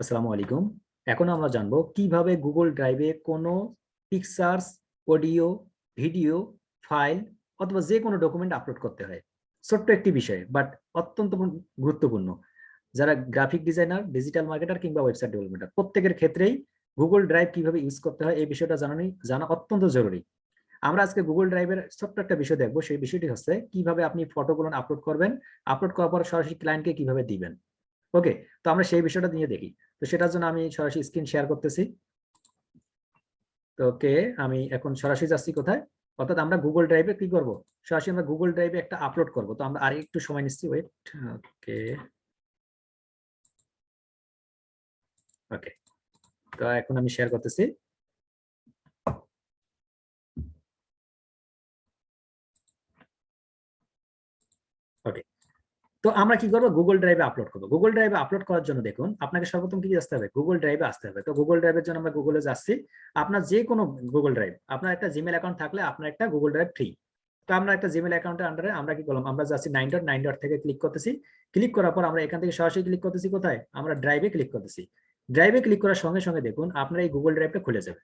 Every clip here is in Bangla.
আসসালামু আলাইকুম। এখন আমরা জানব কীভাবে গুগল ড্রাইভে কোনো পিকচার্স অডিও ভিডিও ফাইল অথবা যে কোনো ডকুমেন্ট আপলোড করতে হয়। ছোট্ট একটি বিষয় বাট অত্যন্ত গুরুত্বপূর্ণ। যারা গ্রাফিক ডিজাইনার ডিজিটাল মার্কেটার কিংবা ওয়েবসাইট ডেভেলপমেন্টার প্রত্যেকের ক্ষেত্রেই গুগল ড্রাইভ কীভাবে ইউজ করতে হয় এই বিষয়টা জানানি, জানা অত্যন্ত জরুরি। আমরা আজকে গুগল ড্রাইভের ছোট্ট একটা বিষয় দেখব, সেই বিষয়টি হচ্ছে কীভাবে আপনি ফটোগুলো আপলোড করবেন আপলোড করার পর সরাসরি ক্লায়েন্টকে কীভাবে দিবেন। ওকে তো আমরা সেই বিষয়টা নিয়ে দেখি। তো সেটার জন্য আমি সরাসরি স্ক্রিন শেয়ার করতেছি। তো ওকে, আমি এখন সরাসরি যাচ্ছি কোথায়? অর্থাৎ আমরা গুগল ড্রাইভে কি করব? সরাসরি আমরা গুগল ড্রাইভে একটা আপলোড করব। তো আমরা আর একটু সময় নিচ্ছি ওয়েট ওকে। ওকে, তো এখন আমি শেয়ার করতেছি। ওকে তো আমরা কি করব? গুগল ড্রাইভে আপলোড করব। গুগল ড্রাইভে আপলোড করার জন্য দেখুন, আপনাকে সর্বপ্রথম কি আসতে হবে? গুগল ড্রাইভে আসতে হবে। তো গুগল ড্রাইভের জন্য আমরা গুগলে যাচ্ছি। আপনার যে কোনো গুগল ড্রাইভ আপনার একটা জিমেল অ্যাকাউন্ট থাকলে আপনার একটা গুগল ড্রাইভ ফ্রি তো আমরা একটা জিমেল অ্যাকাউন্টের আন্ডারে আমরা কি করলাম? আমরা যাচ্ছি নাইন ডট নাইন ডট থেকে ক্লিক করতেছি। ক্লিক করার পর আমরা এখান থেকে সরাসরি ক্লিক করতেছি কোথায়? আমরা ড্রাইভে ক্লিক করতেছি। ড্রাইভে ক্লিক করার সঙ্গে সঙ্গে দেখুন, আপনার এই গুগল ড্রাইভটা খুলে যাবে।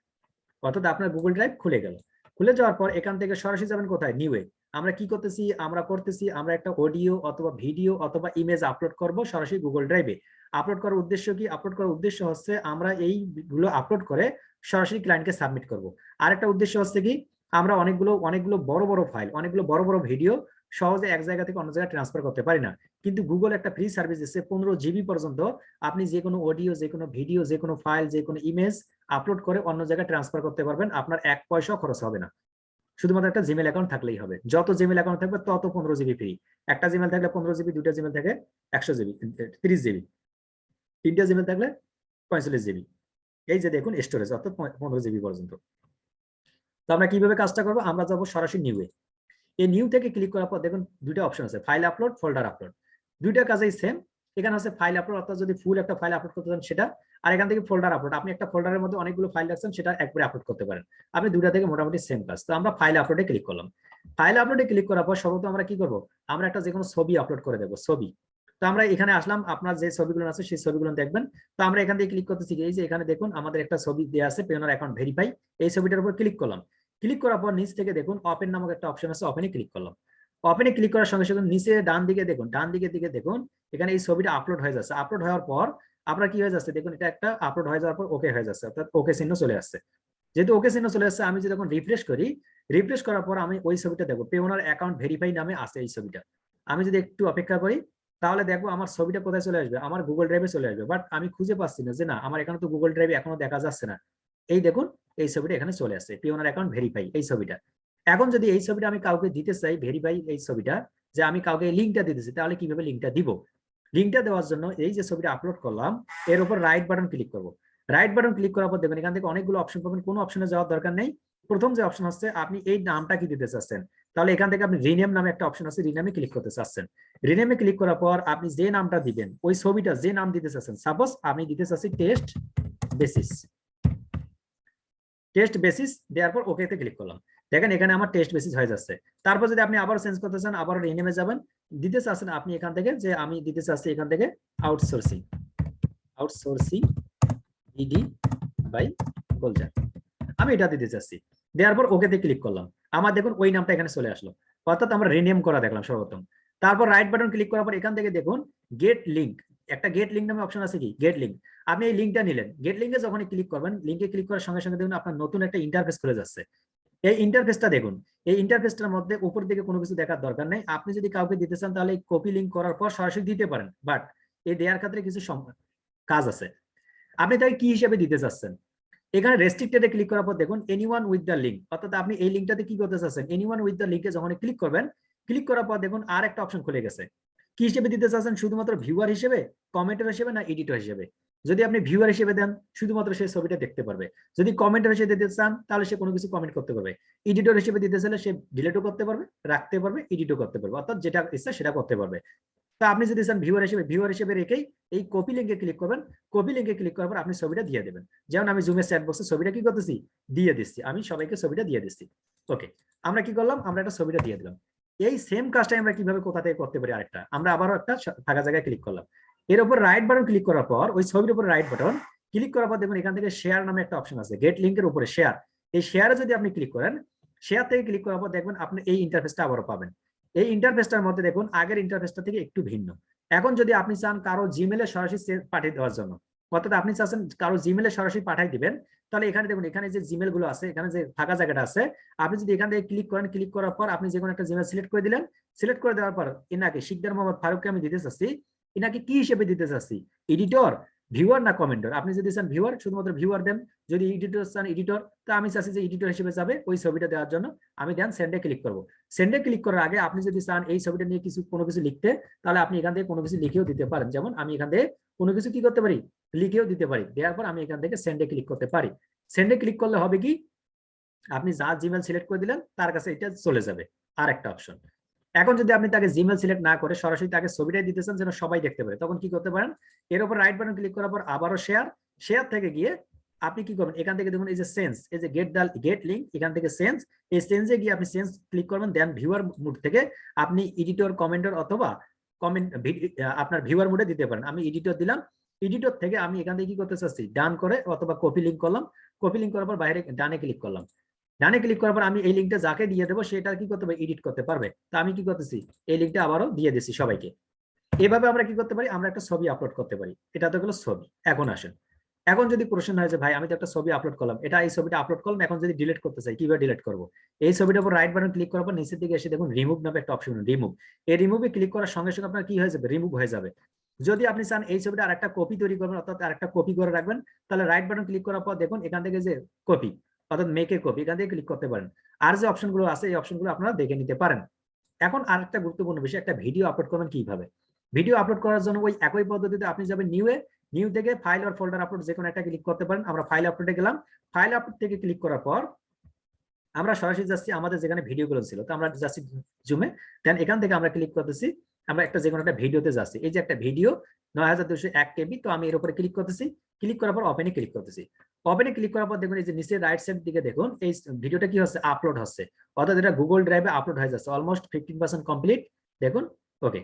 অর্থাৎ আপনার গুগল ড্রাইভ খুলে গেল। খুলে যাওয়ার পর এখান থেকে সরাসরি যাবেন কোথায়? নিউ আমরা কি করতেছি? আমরা করতেছি, আমরা একটা অডিও অথবা ভিডিও অথবা ইমেজ আপলোড করব সরাসরি গুগল ড্রাইভে আপলোড করার উদ্দেশ্য কি? আপলোড করার উদ্দেশ্য হচ্ছে আমরা এইগুলো আপলোড করে সরাসরি ক্লায়েন্টকে সাবমিট করব। আরেকটা উদ্দেশ্য হচ্ছে কি? আমরা অনেকগুলো অনেকগুলো বড় বড় ফাইল অনেকগুলো বড় বড় ভিডিও সহজে এক জায়গা থেকে অন্য জায়গায় ট্রান্সফার করতে পারি না। কিন্তু গুগল একটা ফ্রি সার্ভিস দিচ্ছে, পনেরো জিবি পর্যন্ত আপনি যে কোনো অডিও যে কোনো ভিডিও যে কোনো ফাইল যে কোনো ইমেজ আপলোড করে অন্য জায়গায় ট্রান্সফার করতে পারবেন, আপনার এক পয়সাও খরচ হবে না। শুধুমাত্র একটা জিমেল অ্যাকাউন্ট থাকলেই হবে। যত জিমেল অ্যাকাউন্ট থাকবে, তত পনেরো জিবি ফ্রি একটা জিমেল থাকলে পনেরো জিবি দুইটা জিমেল থাকে একশো জিবি তিরিশ জিবি তিনটা জিমেল থাকলে পঁয়তাল্লিশ জিবি এই যে দেখুন স্টোরেজ অর্থাৎ পনেরো জিবি পর্যন্ত। তো আমরা কীভাবে কাজটা করব? আমরা যাব সরাসরি নিউয়ে এই নিউ থেকে ক্লিক করার পর দেখুন দুইটা অপশন আছে ফাইল আপলোড ফোল্ডার আপলোড দুইটা কাজেই সেম এখানে আছে ফাইল আপলোড অর্থাৎ যদি ফুল একটা ফাইল আপলোড করতে চান সেটা, আর এখান থেকে ফোল্ডার আপলোড আপনি একটা ফোল্ডারের মধ্যে অনেকগুলো ফাইল রাখছেন, সেটা একবারে আপলোড করতে পারেন। আপনি দুটা থেকে মোটামুটি সেম কাজ। তো আমরা ফাইল আপলোডে ক্লিক করলাম। ফাইল আপলোডে ক্লিক করার পর সর্বপ্রথম আমরা কি করব? আমরা একটা যে কোনো ছবি আপলোড করে দেবো, ছবি। তো আমরা এখানে আসলাম, আপনার যে ছবিগুলো আছে সেই ছবিগুলো দেখবেন। তো আমরা এখান থেকে ক্লিক করতেছি এই যে এখানে দেখুন, আমাদের একটা ছবি দেওয়া আছে পেওনার অ্যাকাউন্ট ভেরিফাই এই ছবিটার উপর ক্লিক করলাম। ক্লিক করার পর নিচ থেকে দেখুন ওপেন নামক একটা অপশন আছে ওপেনে ক্লিক করলাম। ওপেনে ক্লিক করার সঙ্গে সঙ্গে নিচে ডান দিকে দেখুন, ডান দিকে দিকে দেখুন, এখানে এই ছবিটা আপলোড হয়ে যাচ্ছে। আপলোড হওয়ার পর আপনার কি হয়ে যাচ্ছে? দেখুন, এটা একটা আপলোড হয়ে যাওয়ার পর ওকে হয়ে যাচ্ছে, অর্থাৎ ওকে চিহ্ন চলে আসছে। যেহেতু ওকে চিহ্ন চলে আসছে, আমি যদি এখন রিফ্রেশ করি রিফ্রেশ করার পর আমি ওই ছবিটা দেখব পে ওনার অ্যাকাউন্ট ভেরিফাই নামে আছে এই ছবিটা। আমি যদি একটু অপেক্ষা করি, তাহলে দেখব আমার ছবিটা কোথায় চলে আসবে? আমার গুগল ড্রাইভে চলে আসবে। বাট আমি খুঁজে পাচ্ছি না যে না, আমার এখানে তো গুগল ড্রাইভে এখনও দেখা যাচ্ছে না। এই দেখুন, এই ছবিটা এখানে চলে আসছে পে ওনার অ্যাকাউন্ট ভেরিফাই এই ছবিটা। এখন যদি এই ছবিটা আমি কাউকে দিতে চাই ভেরিফাই এই ছবিটা, যে আমি কাউকে লিঙ্কটা দিতেছি তাহলে কীভাবে লিঙ্কটা দিব? লিঙ্কটা দেওয়ার জন্য এই যে ছবিটা আপলোড করলাম, এর উপর রাইট বাটন ক্লিক করব। রাইট বাটন ক্লিক করার পর দেখবেন এখান থেকে অনেকগুলো অপশন পাবেন, কোনো অপশনে যাওয়ার দরকার নেই। প্রথম যে অপশন হচ্ছে আপনি এই নামটা কি দিতে চাচ্ছেন? তাহলে এখান থেকে আপনি রিনেম নামে একটা অপশন আছে রিনেমে ক্লিক করতে চাচ্ছেন। রিনেমে ক্লিক করার পর আপনি যে নামটা দিবেন, ওই ছবিটা যে নাম দিতে চাচ্ছেন সাপোজ আমি দিতে চাচ্ছি টেস্ট বেসিস টেস্ট বেসিস দেওয়ার পর ওকেতে ক্লিক করলাম। দেখেন এখানে আমার টেস্ট বেসিস হয়ে যাচ্ছে। তারপর যদি আপনি আবার চেঞ্জ করতে চান আবার রিনেমে যাবেন। দিতে চাচ্ছেন আপনি এখান থেকে যে আমি দিতে চাচ্ছি এখান থেকে আউটসোর্সিং আউটসোর্সিং ইডি বাই গোলজার আমি এটা দিতে চাচ্ছি। দেওয়ার পর ওকেতে ক্লিক করলাম। আমার দেখুন ওই নামটা এখানে চলে আসলো। অর্থাৎ আমরা রিনেম করা দেখলাম সর্বপ্রথম। তারপর রাইট বাটন ক্লিক করার পর এখান থেকে দেখুন গেট লিঙ্ক একটা গেট লিঙ্ক নামে অপশন আছে কি? গেট লিঙ্ক আপনি এই লিঙ্কটা নিলেন। গেট লিঙ্কে যখন ক্লিক করবেন লিঙ্কে ক্লিক করার সঙ্গে সঙ্গে দেখুন আপনার নতুন একটা ইন্টারফেস খুলে যাচ্ছে। এই ইন্টারফেসটা দেখুন, এই ইন্টারফেসটার মধ্যে উপর দিকে কোনো কিছু দেখার দরকার নেই। আপনি যদি কাউকে দিতে চান, তাহলে কপি লিঙ্ক করার পর সরাসরি দিতে পারেন। বাট এই দেওয়ার ক্ষেত্রে কিছু কাজ আছে। আপনি তাকে কি হিসেবে দিতে চাচ্ছেন? এখানে রেস্ট্রিক্টেডে ক্লিক করার পর দেখুন এনিওয়ান উইথ দ্য লিঙ্ক অর্থাৎ আপনি এই লিঙ্কটাতে কি করতে চাচ্ছেন? এনিওয়ান উইথ দ্য লিঙ্কে যখন ক্লিক করবেন ক্লিক করার পর দেখুন আর একটা অপশন খুলে গেছে। কি হিসেবে দিতে চাচ্ছেন? শুধুমাত্র ভিউয়ার হিসেবে কমেন্টার হিসেবে না এডিটর হিসেবে? যদি আপনি ভিউয়ার হিসেবে দেন, শুধুমাত্র সেই ছবিটা দেখতে পারবে। যদি কমেন্টার হিসেবে দিতে চান, তাহলে সে কোনো কিছু কমেন্ট করতে পারবে। এডিটর হিসেবে দিতে চাইলে সে ডিলেটও করতে পারবে, রাখতে পারবে এডিটও করতে পারবে। অর্থাৎ যেটা ইচ্ছা সেটা করতে পারবে। তা আপনি যদি চান ভিউয়ার হিসেবে ভিউয়ার হিসেবে রেখেই এই কপি লিঙ্কে ক্লিক করবেন। কপি লিঙ্কে ক্লিক করার পর আপনি ছবিটা দিয়ে দেবেন। যেমন আমি জুমের চ্যাট বক্সে ছবিটা কি করতেছি? দিয়ে দিচ্ছি। আমি সবাইকে ছবিটা দিয়ে দিচ্ছি। ওকে আমরা কি করলাম? আমরা একটা ছবিটা দিয়ে দিলাম। এই সেম কাজটাই আমরা কীভাবে কোথা থেকে করতে পারি আরেকটা? আমরা আবারও একটা ফাঁকা জায়গায় ক্লিক করলাম। এর উপর রাইট বাটন ক্লিক করার পর, ওই ছবির উপর রাইট বাটন ক্লিক করার পর দেখুন, এখান থেকে শেয়ার নামে একটা অপশন আছে গেট লিঙ্কের উপরে শেয়ার এই শেয়ারে যদি আপনি ক্লিক করেন শেয়ার থেকে ক্লিক করার পর দেখবেন আপনি এই ইন্টারফেসটা আবারও পাবেন। এই ইন্টারফেসটার মধ্যে দেখুন, আগের ইন্টারফেসটা থেকে একটু ভিন্ন। এখন যদি আপনি চান কারও জিমেলে সরাসরি পাঠিয়ে দেওয়ার জন্য, অর্থাৎ আপনি চাচ্ছেন কারও জিমেলে সরাসরি পাঠিয়ে দিবেন, তাহলে এখানে দেখুন, এখানে যে জিমেলগুলো আছে, এখানে যে ফাঁকা জায়গাটা আছে, আপনি যদি এখান থেকে ক্লিক করেন ক্লিক করার পর আপনি যে কোনো একটা জিমেল সিলেক্ট করে দিলেন। সিলেক্ট করে দেওয়ার পর এনাকে শিকদার মোহাম্মদ ফারুককে আমি দিতে চাচ্ছি। এনাকে কি হিসেবে দিতে চাচ্ছি এডিটর ভিউয়ার না কমেন্টর আপনি যদি চান ভিউয়ার শুধুমাত্র ভিউয়ার দেন। যদি এডিটর চান এডিটর তো আমি চাচ্ছি যে এডিটর হিসেবে যাবে ওই ছবিটা দেওয়ার জন্য। আমি দেন সেন্ডে ক্লিক করব। সেন্ডে ক্লিক করার আগে আপনি যদি চান এই ছবিটা নিয়ে কিছু, কোনো কিছু লিখতে, তাহলে আপনি এখান থেকে কোনো কিছু লিখেও দিতে পারেন। যেমন আমি এখান থেকে কোনো কিছু কি করতে পারি? লিখেও দিতে পারি। দেওয়ার পর আমি এখান থেকে সেন্ডে ক্লিক করতে পারি। সেন্ডে ক্লিক করলে হবে কি? আপনি যা জিমেল সিলেক্ট করে দিলেন, তার কাছে এটা চলে যাবে। আর একটা অপশন এখন যদি আপনি তাকে জিমেল সিলেক্ট না করে সরাসরি তাকে ছবিটাই দিতেছেন যেন সবাই দেখতে পারে, তখন কি করতে পারেন? এর উপর রাইট বাটন ক্লিক করার পর আবারও শেয়ার শেয়ার থেকে গিয়ে আপনি কি করবেন? এখান থেকে দেখুন এই যে সেন্স এই যে গেট ডাল গেট লিঙ্ক এখান থেকে সেন্স এই সেন্সে গিয়ে আপনি সেন্স ক্লিক করবেন দেন ভিউয়ার মুড থেকে আপনি এডিটর কমেন্টর অথবা কমেন্ট আপনার ভিউয়ার মুডে দিতে পারেন। আমি এডিটর দিলাম এডিটর থেকে আমি এখান থেকে কি করতে চাচ্ছি? ডান করে অথবা কপি লিঙ্ক করলাম কপি লিঙ্ক করার পর বাইরে ডানে ক্লিক করলাম। ডানে ক্লিক করার পর আমি এই লিঙ্কটা যাকে দিয়ে দেবো সেটা কি করতে পারবে এডিট করতে পারবে। তা আমি কি করতেছি? এই লিঙ্কটা আবারও দিয়ে দিচ্ছি সবাইকে। এভাবে আমরা কি করতে পারি? আমরা একটা ছবি আপলোড করতে পারি। এটা তো হলো ছবি। এখন আসেন। এখন যদি প্রশ্ন হয় যে, ভাই, আমি তো একটা ছবি আপলোড করলাম। এটা এই ছবিটা আপলোড করলাম, এখন যদি ডিলিট করতে চাই, কীভাবে ডিলিট করব? এই ছবিটার উপর রাইট বাটন ক্লিক করার পর নিচের দিকে এসে দেখুন রিমুভ নামে একটা অপশন রিমুভ এই রিমুভে ক্লিক করার সঙ্গে সঙ্গে আপনার কি হয়ে যাবে? রিমুভ হয়ে যাবে। যদি আপনি চান এই ছবিটা আরেকটা কপি তৈরি করবেন, অর্থাৎ আরেকটা কপি করে রাখবেন, তাহলে রাইট বাটন ক্লিক করার পর দেখুন এখান থেকে যে কপি অর্থাৎ মেকের কপি এখান থেকে ক্লিক করতে পারেন। আর যে অপশনগুলো আছে, এই অপশনগুলো আপনারা দেখে নিতে পারেন। এখন আর একটা গুরুত্বপূর্ণ বিষয়, একটা ভিডিও আপলোড করবেন কীভাবে? ভিডিও আপলোড করার জন্য ওই একই পদ্ধতিতে আপনি যাবেন নিউ এ নিউ থেকে ফাইল আর ফোল্ডার আপলোড যে কোনো একটা ক্লিক করতে পারেন। আমরা ফাইল আপলোডে গেলাম। ফাইল আপলোড থেকে ক্লিক করার পর আমরা সরাসরি যাচ্ছি আমাদের যেখানে ভিডিওগুলো ছিল। তো আমরা যাচ্ছি জুমে দেন এখান থেকে আমরা ক্লিক করতেছি, আমরা একটা যে কোনো একটা ভিডিওতে যাচ্ছি। এই যে একটা ভিডিও, নয় হাজার দুশো এক কেবি তো আমি এর উপরে ক্লিক করতেছি। ক্লিক করার পর ওপেনে ক্লিক করতেছি। ওপেনে ক্লিক করার পর দেখুন এই যে নিচে রাইট সাইড দিকে দেখুন, এই ভিডিওটা কি হচ্ছে? আপলোড হচ্ছে। অর্থাৎ এটা গুগল ড্রাইভে আপলোড হয়ে যাচ্ছে। অলমোস্ট ফিফটিন পার্সেন্ট কমপ্লিট দেখুন ওকে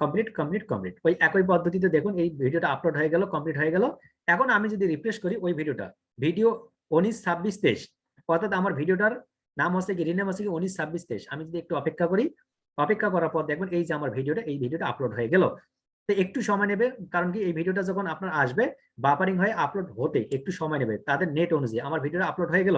কমপ্লিট কমপ্লিট কমপ্লিট ওই একই পদ্ধতিতে দেখুন, এই ভিডিওটা আপলোড হয়ে গেল কমপ্লিট হয়ে গেল। এখন আমি যদি রিফ্রেশ করি ওই ভিডিওটা ভিডিও উনিশ ছাব্বিশ তেইশ অর্থাৎ আমার ভিডিওটার নাম হচ্ছে কি রিনেম হচ্ছে কি উনিশ ছাব্বিশ তেইশ। আমি যদি একটু অপেক্ষা করি, অপেক্ষা করার পর দেখবেন এই যে আমার ভিডিওটা, এই ভিডিওটা আপলোড হয়ে গেল। তো একটু সময় নেবে, কারণ কি এই ভিডিওটা যখন আপনার আসবে বাপারিং হয়ে আপলোড হতে একটু সময় নেবে, তাদের নেট অনুযায়ী আমার ভিডিওটা আপলোড হয়ে গেল।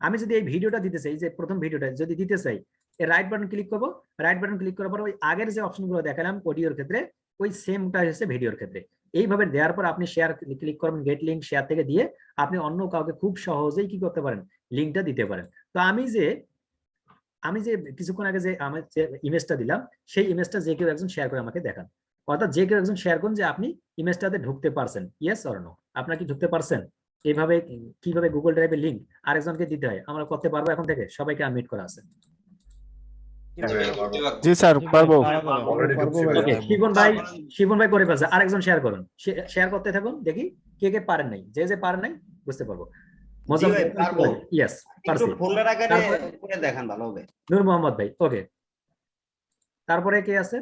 আমি যদি এই ভিডিওটা দিতে চাই যে প্রথম ভিডিওটা যদি দিতে চাই রাইট বাটন ক্লিক করব। রাইট বাটন ক্লিক করার পর ওই আগের যে অপশনগুলো দেখালাম অডিওর ক্ষেত্রে, ওই সেমটা হচ্ছে ভিডিওর ক্ষেত্রে। এইভাবে দেওয়ার পর আপনি শেয়ার ক্লিক করবেন গেট লিঙ্ক শেয়ার থেকে দিয়ে আপনি অন্য কাউকে খুব সহজেই কি করতে পারেন? লিঙ্কটা দিতে পারেন। তো আমি যে আমি যে কিছুক্ষণ আগে যে আমার যে ইমেজটা দিলাম, সেই ইমেজটা যে কেউ একজন শেয়ার করে আমাকে দেখান। অর্থাৎ যে কেউ একজন শেয়ার করুন যে আপনি ইমেজটাতে ঢুকতে পারছেন। ইয়েস অর নো আপনারা কি ঢুকতে পারছেন? এইভাবে কীভাবে গুগল ড্রাইভের লিঙ্ক আরেকজনকে দিতে হয়? আমরা করতে পারব এখন থেকে? সবাইকে আনমিট করা আছে। জি স্যার পারব। ওকে শিবন ভাই শিবন ভাই করে ফেলছে আরেকজন শেয়ার করুন। শেয়ার করতে থাকুন দেখি কে কে পারেন নাই। যে যে পারেন নাই বুঝতে পারব। ইয়েস একটু ফোল্ডার আকারে তারপরে- করে দেখান ভালো হবে। নূর মোহাম্মদ ভাই ওকে তারপরে কে আছে?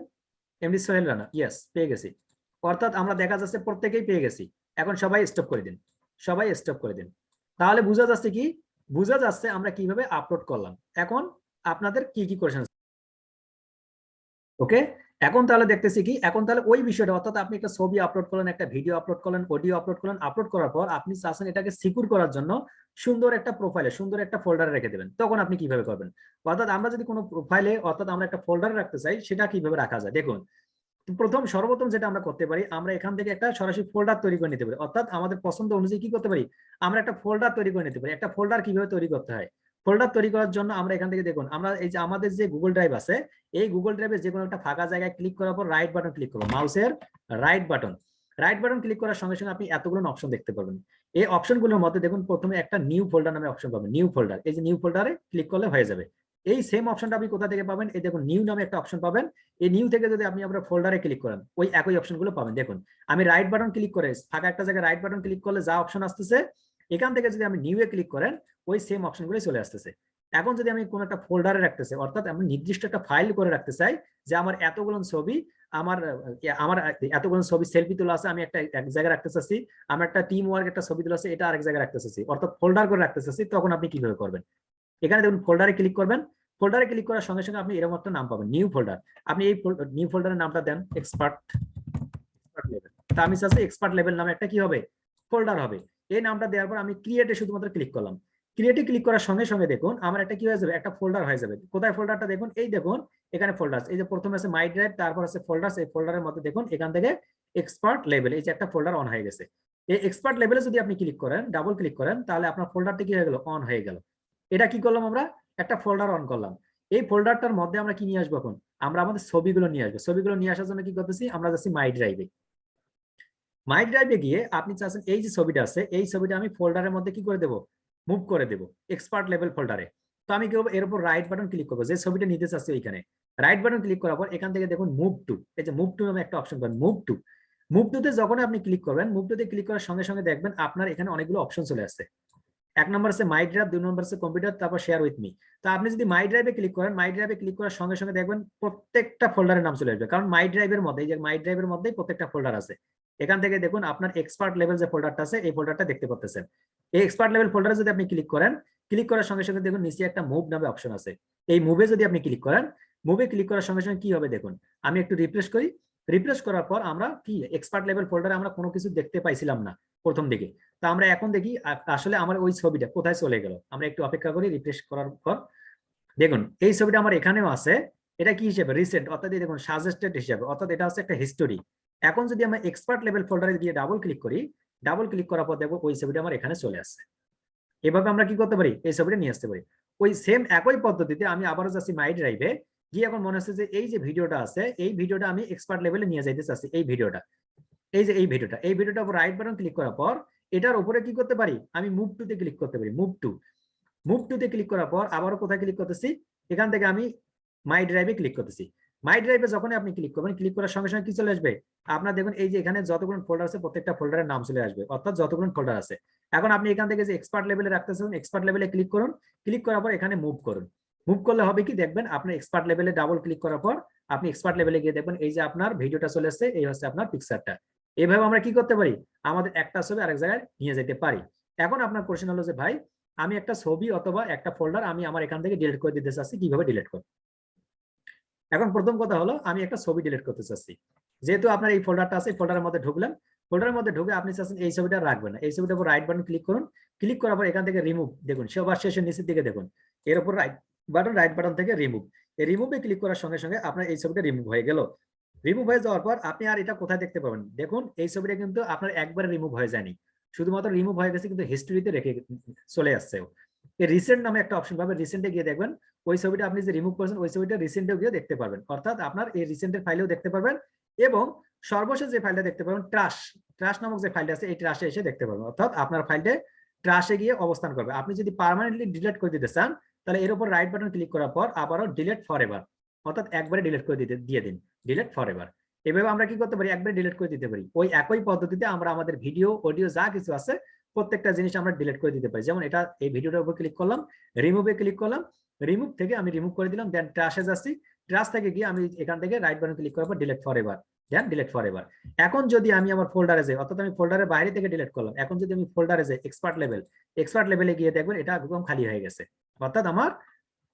এমডি সোহেল রানা ইয়েস পেয়ে গেছি। অর্থাৎ আমরা দেখা যাচ্ছে প্রত্যেকেই পেয়ে গেছি। এখন সবাই স্টপ করে দিন। সবাই স্টপ করে দিন। তাহলে বোঝা যাচ্ছে কি? বোঝা যাচ্ছে আমরা কীভাবে আপলোড করলাম। এখন আপনাদের কি কি কোয়েশন ওকে? এখন তাহলে দেখতেছি কি? এখন তাহলে ওই বিষয়টা, অর্থাৎ আপনি একটা ছবি আপলোড করলেন, একটা ভিডিও আপলোড করলেন অডিও আপলোড করলেন আপলোড করার পর আপনি চাচ্ছেন এটাকে সিকিউর করার জন্য সুন্দর একটা প্রোফাইলে সুন্দর একটা ফোল্ডারে রেখে দেবেন। তখন আপনি কীভাবে করবেন? অর্থাৎ আমরা যদি কোনো প্রোফাইলে অর্থাৎ আমরা একটা ফোল্ডারে রাখতে চাই, সেটা কীভাবে রাখা যায়? দেখুন, প্রথম সর্বপ্রথম যেটা আমরা করতে পারি, আমরা এখান থেকে একটা সরাসরি ফোল্ডার তৈরি করে নিতে পারি। অর্থাৎ আমাদের পছন্দ অনুযায়ী কি করতে পারি? আমরা একটা ফোল্ডার তৈরি করে নিতে পারি। একটা ফোল্ডার কীভাবে তৈরি করতে হয়? ফোল্ডার তৈরি করার জন্য আমরা এখান থেকে দেখুন, আমরা এই যে আমাদের যে গুগল ড্রাইভ আছে, এই গুগল ড্রাইভে যে কোনো একটা ফাঁকা জায়গায় ক্লিক করার পর রাইট বাটন ক্লিক করব মাউসের right button right button click করার সঙ্গে সঙ্গে আপনি এতগুলো অপশন দেখতে পাবেন এই অপশনগুলোর মধ্যে দেখুন, প্রথমে একটা নিউ ফোল্ডার নামে অপশন পাবেন নিউ ফোল্ডার এই যে নিউ ফোল্ডারে ক্লিক করলে হয়ে যাবে। এই সেম অপশনটা আপনি কোথা থেকে পাবেন? এই দেখুন নিউ নামে একটা অপশন পাবেন। এই নিউ থেকে যদি আপনি আপনার ফোল্ডারে ক্লিক করেন, ওই একই অপশনগুলো পাবেন। দেখুন, আমি রাইট বাটন ক্লিক করে, ফাঁকা একটা জায়গায় রাইট বাটন ক্লিক করলে যা অপশন আসতেছে এখান থেকে যদি আমি নিউ এ ক্লিক করেন, ওই সেম অপশনগুলো চলে আসতেছে। এখন যদি আমি কোনো একটা ফোল্ডারে রাখতেছি অর্থাৎ আমি নির্দিষ্ট একটা ফাইল করে রাখতে চাই যে আমার এতগুলো ছবি, আমার আমার এতগুলো ছবি সেলফি তোলা আছে, আমি একটা এক জায়গায় রাখতে চাচ্ছি, আমার একটা টিম ওয়ার্ক একটা ছবি তোলা আছে, এটা আরেক জায়গায় রাখতে চাচ্ছি। অর্থাৎ ফোল্ডার করে রাখতে চাচ্ছি, তখন আপনি কীভাবে করবেন? এখানে দেখুন ফোল্ডারে ক্লিক করবেন। ফোল্ডারে ক্লিক করার সঙ্গে সঙ্গে আপনি এরকম একটা নাম পাবেন নিউ ফোল্ডার আপনি এই নিউ ফোল্ডারের নামটা দেন এক্সপার্ট লেভেল তা আমি চাচ্ছি এক্সপার্ট লেভেল নামে একটা কি হবে? ফোল্ডার হবে। এই নামটা দেওয়ার পর আমি ক্রিয়েটে শুধুমাত্র ক্লিক করলাম। ক্রিয়েটে ক্লিক করার সঙ্গে সঙ্গে দেখুন, আমার একটা কি হয়ে যাবে? একটা ফোল্ডার হয়ে যাবে। কোথায় ফোল্ডারটা দেখুন? এই দেখুন, এখানে ফোল্ডার এই যে প্রথমে আছে মাই ড্রাইভ তারপর আছে ফোল্ডার এই ফোল্ডারের মধ্যে দেখুন, এখান থেকে এক্সপার্ট লেভেল এই যে একটা ফোল্ডার অন হয়ে গেছে। এই এক্সপার্ট লেভেলে যদি আপনি ক্লিক করেন ডাবল ক্লিক করেন, তাহলে আপনার ফোল্ডারটা কি হয়ে গেল? অন হয়ে গেল। এটা কি করলাম আমরা? একটা ফোল্ডার অন করলাম। এই ফোল্ডারটার মধ্যে আমরা কি নিয়ে আসব এখন? আমরা আমাদের ছবিগুলো নিয়ে আসব। ছবিগুলো নিয়ে আসার জন্য কি করতেছি? আমরা যাচ্ছি মাই ড্রাইভে মাই ড্রাইভে গিয়ে আপনি চাচ্ছেন, এই যে ছবিটা আছে, এই ছবিটা আমি ফোল্ডারের মধ্যে কি করে দেবো? মুভ করে দেবো এক্সপার্ট লেভেল ফোল্ডারে তো আমি কি করব? এর উপর রাইট বাটন ক্লিক করব। যে ছবিটা নিতে চাচ্ছি ওইখানে। রাইট বাটন ক্লিক করার পর এখান থেকে দেখুন মুভ টু এই যে মুভ টু নামে একটা অপশন পাবেন মুভ টু মুভ টুতে যখন আপনি ক্লিক করবেন মুভ টুতে ক্লিক করার সঙ্গে সঙ্গে দেখবেন আপনার এখানে অনেকগুলো অপশন চলে আসছে। এক নম্বর আছে মাই ড্রাইভ দুই নম্বর আছে কম্পিউটার তারপর শেয়ার উইথ মি তো আপনি যদি মাই ড্রাইভে ক্লিক করেন মাই ড্রাইভে ক্লিক করার সঙ্গে সঙ্গে দেখবেন প্রত্যেকটা ফোল্ডারের নাম চলে আসবে। কারণ মাই ড্রাইভের মধ্যে, এই যে মাই ড্রাইভের মধ্যেই প্রত্যেকটা ফোল্ডার আছে। এখান থেকে দেখুন আপনার এক্সপার্ট লেভেল যে ফোল্ডারটা আছে, এই ফোল্ডারটা দেখতে পাচ্ছেন এই এক্সপার্ট লেভেল ফোল্ডারে যদি আপনি ক্লিক করেন ক্লিক করার সঙ্গে সঙ্গে দেখুন নিচে একটা মুভ নামে অপশন আছে। এই মুভে যদি আপনি ক্লিক করেন মুভে ক্লিক করার সঙ্গে সঙ্গে কি হবে দেখুন? আমি একটু রিফ্রেশ করি। রিফ্রেশ করার পর আমরা কি এক্সপার্ট লেভেল ফোল্ডারে আমরা কোনো কিছু দেখতে পাইছিলাম না প্রথম দিকে। তো আমরা এখন দেখি আসলে আমার ওই ছবিটা কোথায় চলে গেল? আমরা একটু অপেক্ষা করি রিফ্রেশ করার পর। দেখুন, এই ছবিটা আমার এখানেও আছে। এটা কি হিসেবে? রিসেন্ট অর্থাৎ দেখুন সাজেস্টেড হিসেবে। অর্থাৎ এটা হচ্ছে একটা হিস্টোরি এখন যদি আমরা এক্সপার্ট লেভেল ফোল্ডারে গিয়ে ডাবল ক্লিক করি ডাবল ক্লিক করার পর দেখব ওই ছবিটা আমার এখানে চলে আসছে। এভাবে আমরা কি করতে পারি? এই ছবিটা নিয়ে আসতে পারি। ওই সেম একই পদ্ধতিতে আমি আবারও যাচ্ছি মাই ড্রাইভে গিয়ে এখন মনে হচ্ছে যে এই যে ভিডিওটা আছে, এই ভিডিওটা আমি এক্সপার্ট লেভেলে নিয়ে যাইতে চাচ্ছি, এই ভিডিওটা। এই যে এই ভিডিওটা এই ভিডিওটা রাইট বাটন ক্লিক করার পর, এটার উপরে কি করতে পারি? আমি মুভ টু তে ক্লিক করতে পারি মুভ টু মুভ টু তে ক্লিক করার পর আবারও কোথায় ক্লিক করতেছি? এখান থেকে আমি মাই ড্রাইভে ক্লিক করতেছি। মাই ড্রাইভে যখন আপনি ক্লিক করবেন ক্লিক করার সঙ্গে সঙ্গে কি চলে আসবে? আপনার দেখুন, এই যে এখানে যতগুলো ফোল্ডার আছে, প্রত্যেকটা ফোল্ডারের নাম চলে আসবে। অর্থাৎ যতগুলো ফোল্ডার আছে। এখন আপনি এখান থেকে যে এক্সপার্ট লেভেলে রাখতেছেন এক্সপার্ট লেভেলে ক্লিক করুন। ক্লিক করার পর এখানে মুভ করুন। মুভ করলে হবে কি? দেখবেন আপনি এক্সপার্ট লেভেলে ডাবল ক্লিক করার পর আপনি এক্সপার্ট লেভেলে গিয়ে দেখবেন, এই যে আপনার ভিডিওটা চলে আসছে, এই হচ্ছে আপনার পিকচারটা এইভাবে আমরা কি করতে পারি? আমাদের একটা ছবি আরেক জায়গায় নিয়ে যেতে পারি। এখন আপনার কোশ্চেন হলো যে, ভাই, আমি একটা ছবি অথবা একটা ফোল্ডার আমি আমার এখান থেকে ডিলিট করে দিতে চাচ্ছি, কীভাবে ডিলিট করব? এখন প্রথম কথা হলো, আমি একটা ছবি ডিলিট করতে চাচ্ছি। যেহেতু আপনার এই ফোল্ডারটা আছে ফোল্ডারের মধ্যে ঢুকলাম। ফোল্ডারের মধ্যে ঢুকে আপনি চাচ্ছেন এই ছবিটা রাখবেন এই ছবিটার উপর রাইট বাটন ক্লিক করুন। ক্লিক করার পর এখান থেকে রিমুভ দেখুন সবার শেষের নিচের দিকে দেখুন। এর উপর রাইট বাটন রাইট বাটন থেকে রিমুভ এই রিমুভে ক্লিক করার সঙ্গে সঙ্গে আপনার এই ছবিটা রিমুভ হয়ে গেল। রিমুভ হয়ে যাওয়ার পর আপনি আর এটা কোথায় দেখতে পাবেন? দেখুন, এই ছবিটা কিন্তু আপনার একবারে রিমুভ হয়ে যায়নি। শুধুমাত্র রিমুভ হয়ে গেছে, কিন্তু হিস্ট্রিতে রেখে চলে আসছে। রিসেন্ট নামে একটা অপশন পাবেন। রিসেন্টে গিয়ে দেখবেন ওই ছবিটা আপনি যে রিমুভ করেছেন ওই ছবিটা রিসেন্টেও গিয়ে দেখতে পারবেন। অর্থাৎ আপনার এই রিসেন্টের ফাইলেও দেখতে পারবেন এবং সর্বশেষ যে ফাইলটা দেখতে পাবেন ট্রাশ ট্রাশ নামক যে ফাইলটা আছে, এই ট্রাশে এসে দেখতে পারবেন। অর্থাৎ আপনার ফাইলটা ট্রাশে গিয়ে অবস্থান করবে। আপনি যদি পার্মানেন্টলি ডিলিট করে দিতে চান, তাহলে এর উপর রাইট বাটন ক্লিক করার পর আবারও ডিলিট ফর এভার অর্থাৎ একবারে ডিলিট করে দিতে, দিয়ে দিন। ডিলিট ফর এভার এভাবে আমরা কি করতে পারি? একবারে ডিলিট করে দিতে পারি। ওই একই পদ্ধতিতে আমরা আমাদের ভিডিও অডিও যা কিছু আছে, প্রত্যেকটা জিনিস আমরা ডিলিট করে দিতে পারি। যেমন এটা, এই ভিডিওটার উপর ক্লিক করলাম রিমুভে ক্লিক করলাম রিমুভ থেকে আমি রিমুভ করে দিলাম দেন ট্রাশে যাচ্ছি। ট্রাশ থেকে গিয়ে আমি এখান থেকে রাইট বাটন ক্লিক করার পর delete forever then delete forever এখন যদি আমি আমার ফোল্ডারে যাই, অর্থাৎ আমি ফোল্ডারের বাইরে থেকে ডিলেট করলাম, এখন যদি আমি ফোল্ডারে যাই এক্সপার্ট লেভেল এক্সপার্ট লেভেলে গিয়ে দেখবেন এটা একদম খালি হয়ে গেছে। অর্থাৎ আমার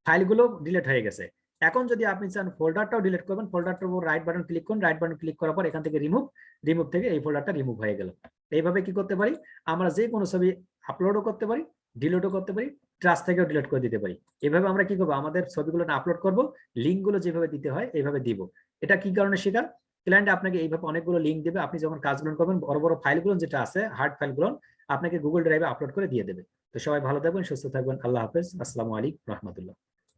ফাইলগুলো ডিলেট হয়ে গেছে। এখন যদি আপনি চান ফোল্ডারটাও ডিলিট করবেন ফোল্ডারটার উপর রাইট বাটন ক্লিক করুন রাইট বাটন ক্লিক করার পর এখান থেকে রিমুভ রিমুভ থেকে এই ফোল্ডারটা রিমুভ হয়ে গেল। এইভাবে কি করতে পারি? আমরা যে কোনো ছবি আপলোডও করতে পারি ডিলিটও করতে পারি ট্রাস থেকেও ডিলিট করে দিতে পারি। এভাবে আমরা কি করব? আমাদের ছবিগুলো আপলোড করব লিঙ্কগুলো যেভাবে দিতে হয় এইভাবে দিব। এটা কি কারণে শেখার? ক্লায়েন্ট আপনাকে এইভাবে অনেকগুলো লিঙ্ক দেবে। আপনি যখন কাজগুলো করবেন, বড় বড় ফাইলগুলো যেটা আছে হার্ড ফাইলগুলো আপনাকে গুগল ড্রাইভে আপলোড করে দিয়ে দেবে। তো সবাই ভালো থাকবেন, সুস্থ থাকবেন। আল্লাহ হাফেজ। আসসালামু আলাইকুম রহমতুল্লাহ।